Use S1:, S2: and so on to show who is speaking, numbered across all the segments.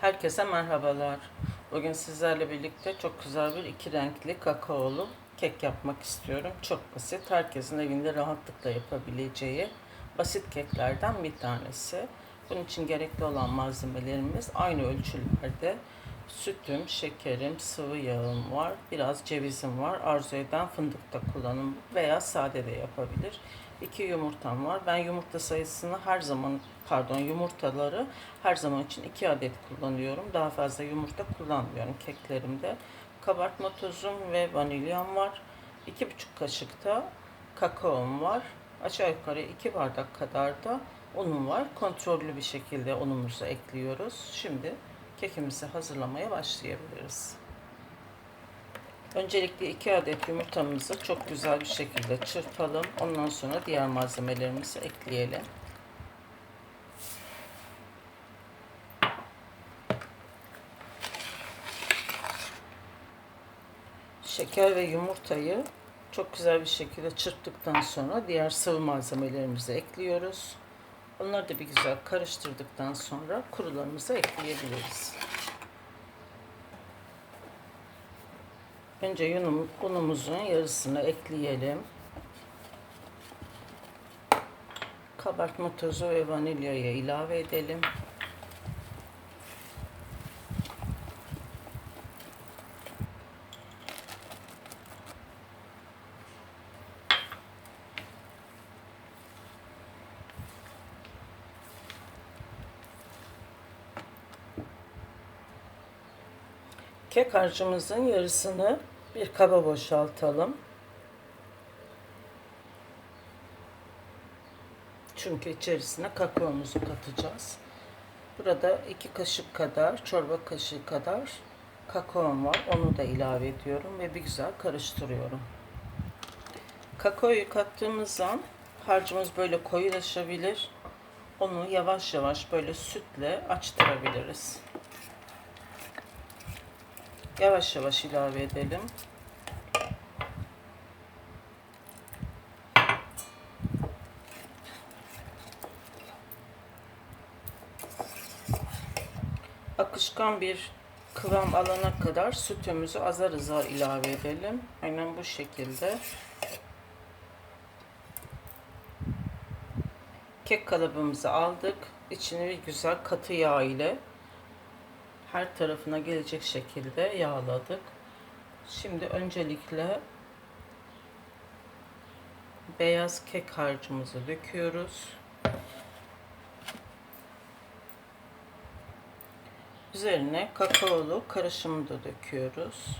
S1: Herkese merhabalar. Bugün sizlerle birlikte çok güzel bir iki renkli kakaolu kek yapmak istiyorum. Çok basit. Herkesin evinde rahatlıkla yapabileceği basit keklerden bir tanesi. Bunun için gerekli olan malzemelerimiz aynı ölçülerde sütüm, şekerim, sıvı yağım var. Biraz cevizim var. Arzu eden fındık da kullanın veya sade de yapabilir. İki yumurtam var. Ben yumurta sayısını her zaman pardon yumurtaları her zaman için iki adet kullanıyorum. Daha fazla yumurta kullanmıyorum keklerimde. Kabartma tozum ve vanilyam var. İki buçuk kaşık da kakaom var. Aşağı yukarı iki bardak kadar da unum var. Kontrollü bir şekilde unumuzu ekliyoruz. Şimdi kekimizi hazırlamaya başlayabiliriz. Öncelikle 2 adet yumurtamızı çok güzel bir şekilde çırpalım. Ondan sonra diğer malzemelerimizi ekleyelim. Şeker ve yumurtayı çok güzel bir şekilde çırptıktan sonra diğer sıvı malzemelerimizi ekliyoruz. Onları da bir güzel karıştırdıktan sonra kurularımızı ekleyebiliriz. Önce yunum, unumuzun yarısını ekleyelim. Kabartma tozu ve vanilyayı ilave edelim. Kek harcımızın yarısını bir kaba boşaltalım. Çünkü içerisine kakaomuzu katacağız. Burada iki kaşık kadar, çorba kaşığı kadar kakaom var. Onu da ilave ediyorum ve bir güzel karıştırıyorum. Kakaoyu kattığımız zaman harcımız böyle koyulaşabilir. Onu yavaş yavaş böyle sütle açtırabiliriz. Yavaş yavaş ilave edelim. Akışkan bir kıvam alana kadar sütümüzü azar azar ilave edelim. Aynen bu şekilde. Kek kalıbımızı aldık. İçini bir güzel katı yağ ile her tarafına gelecek şekilde yağladık. Şimdi öncelikle beyaz kek harcımızı döküyoruz. Üzerine kakaolu karışımı da döküyoruz.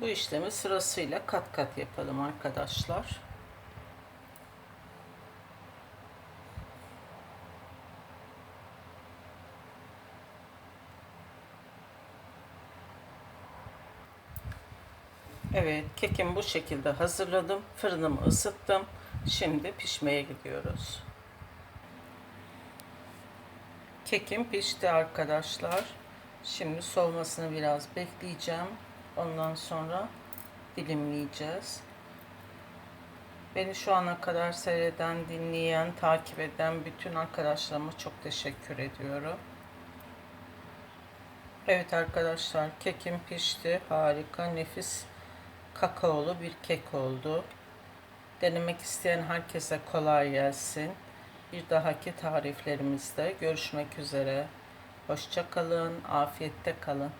S1: Bu işlemi sırasıyla kat kat yapalım arkadaşlar. Evet, kekim bu şekilde hazırladım. Fırınımı ısıttım. Şimdi pişmeye gidiyoruz. Kekim pişti arkadaşlar. Şimdi soğumasını biraz bekleyeceğim. Ondan sonra dilimleyeceğiz. Beni şu ana kadar seyreden, dinleyen, takip eden bütün arkadaşlarıma çok teşekkür ediyorum. Evet arkadaşlar kekim pişti. Harika, nefis kakaolu bir kek oldu. Denemek isteyen herkese kolay gelsin. Bir dahaki tariflerimizde görüşmek üzere. Hoşça kalın, afiyette kalın.